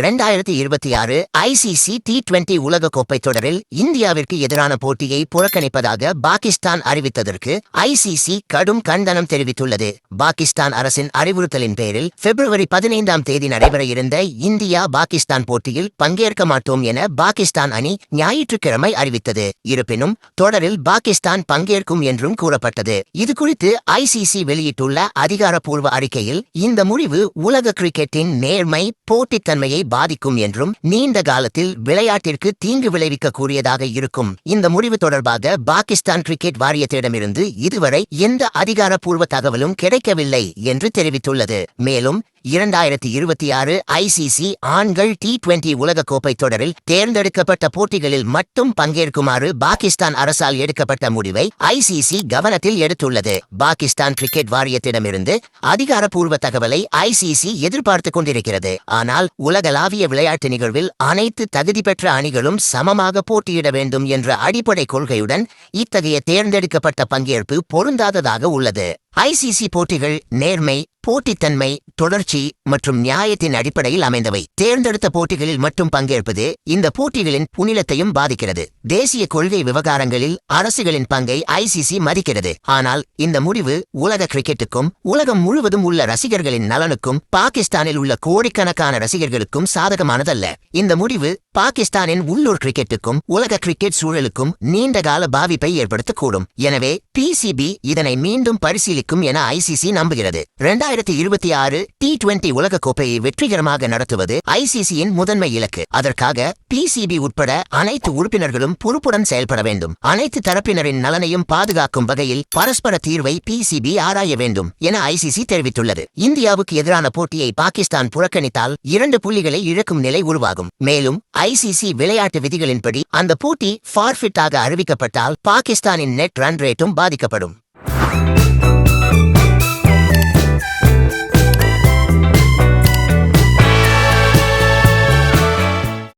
இரண்டாயிரத்தி இருபத்தி ஆறு ஐசிசி டி டுவெண்டி உலகக்கோப்பை தொடரில் இந்தியாவிற்கு எதிரான போட்டியை புறக்கணிப்பதாக பாகிஸ்தான் அறிவித்ததற்கு ஐசிசி கடும் கண்டனம் தெரிவித்துள்ளது. பாகிஸ்தான் அரசின் அறிவுறுத்தலின் பேரில் பிப்ரவரி பதினைந்தாம் தேதி நடைபெற இருந்த இந்தியா பாகிஸ்தான் போட்டியில் பங்கேற்க மாட்டோம் என பாகிஸ்தான் அணி ஞாயிற்றுக்கிழமை அறிவித்தது. இருப்பினும் தொடரில் பாகிஸ்தான் பங்கேற்கும் என்றும் கூறப்பட்டது. இதுகுறித்து ஐசிசி வெளியிட்டுள்ள அதிகாரப்பூர்வ அறிக்கையில் இந்த முடிவு உலக கிரிக்கெட்டின் நேர்மை போட்டித்தன்மையை பாதிக்கும் என்றும் நீண்ட காலத்தில் விளையாட்டிற்கு தீங்கு விளைவிக்கக்கூடியதாக இருக்கும். இந்த முடிவு தொடர்பாக பாகிஸ்தான் கிரிக்கெட் வாரியத்திடமிருந்து இதுவரை எந்த அதிகாரப்பூர்வ தகவலும் கிடைக்கவில்லை என்று தெரிவித்துள்ளது. மேலும் இரண்டாயிரத்தி இருபத்தி ஆறு ஐசிசி ஆண்கள் டி டுவெண்டி உலகக்கோப்பை தொடரில் தேர்ந்தெடுக்கப்பட்ட போட்டிகளில் மட்டும் பங்கேற்குமாறு பாகிஸ்தான் அரசால் எடுக்கப்பட்ட முடிவை ஐசிசி கவனத்தில் எடுத்துள்ளது. பாகிஸ்தான் கிரிக்கெட் வாரியத்திடமிருந்து அதிகாரப்பூர்வ தகவலை ஐசிசி எதிர்பார்த்துக் கொண்டிருக்கிறது. ஆனால் உலக உலகளாவிய விளையாட்டு நிகழ்வில் அனைத்து தகுதி பெற்ற அணிகளும் சமமாக போட்டியிட வேண்டும் என்ற அடிப்படை கொள்கையுடன் இத்தகைய தேர்ந்தெடுக்கப்பட்ட பங்கேற்பு பொருந்தாததாக உள்ளது. ஐசிசி போட்டிகள் நேர்மை போட்டித்தன்மை தொடர்ச்சி மற்றும் நியாயத்தின் அடிப்படையில் அமைந்தவை. தேர்ந்தெடுத்த போட்டிகளில் மட்டும் பங்கேற்பது இந்த போட்டிகளின் புனிலத்தையும் பாதிக்கிறது. தேசிய கொள்கை விவகாரங்களில் அரசுகளின் பங்கை ஐசிசி மதிக்கிறது. ஆனால் இந்த முடிவு உலக கிரிக்கெட்டுக்கும் உலகம் முழுவதும் உள்ள ரசிகர்களின் நலனுக்கும் பாகிஸ்தானில் உள்ள கோடிக்கணக்கான ரசிகர்களுக்கும் சாதகமானதல்ல. இந்த முடிவு பாகிஸ்தானின் உள்ளூர் கிரிக்கெட்டுக்கும் உலக கிரிக்கெட் சூழலுக்கும் நீண்டகால பாதிப்பை ஏற்படுத்தக்கூடும். எனவே பிசிபி இதனை மீண்டும் பரிசீலி அதிகரிக்கும் என ஐசிசி நம்புகிறது. இரண்டாயிரத்தி இருபத்தி ஆறு டி டுவெண்டி உலகக்கோப்பையை வெற்றிகரமாக நடத்துவது ஐசிசியின் முதன்மை இலக்கு. அதற்காக பிசிபி உட்பட அனைத்து உறுப்பினர்களும் பொறுப்புடன் செயல்பட வேண்டும். அனைத்து தரப்பினரின் நலனையும் பாதுகாக்கும் வகையில் பரஸ்பர தீர்வை பிசிபி ஆராய வேண்டும் என ஐசிசி தெரிவித்துள்ளது. இந்தியாவுக்கு எதிரான போட்டியை பாகிஸ்தான் புறக்கணித்தால் இரண்டு புள்ளிகளை இழக்கும் நிலை உருவாகும். மேலும் ஐசிசி விளையாட்டு விதிகளின்படி அந்த போட்டி ஃபார்ஃபிட்டாக அறிவிக்கப்பட்டால் பாகிஸ்தானின் நெட் ரன் ரேட்டும் பாதிக்கப்படும்.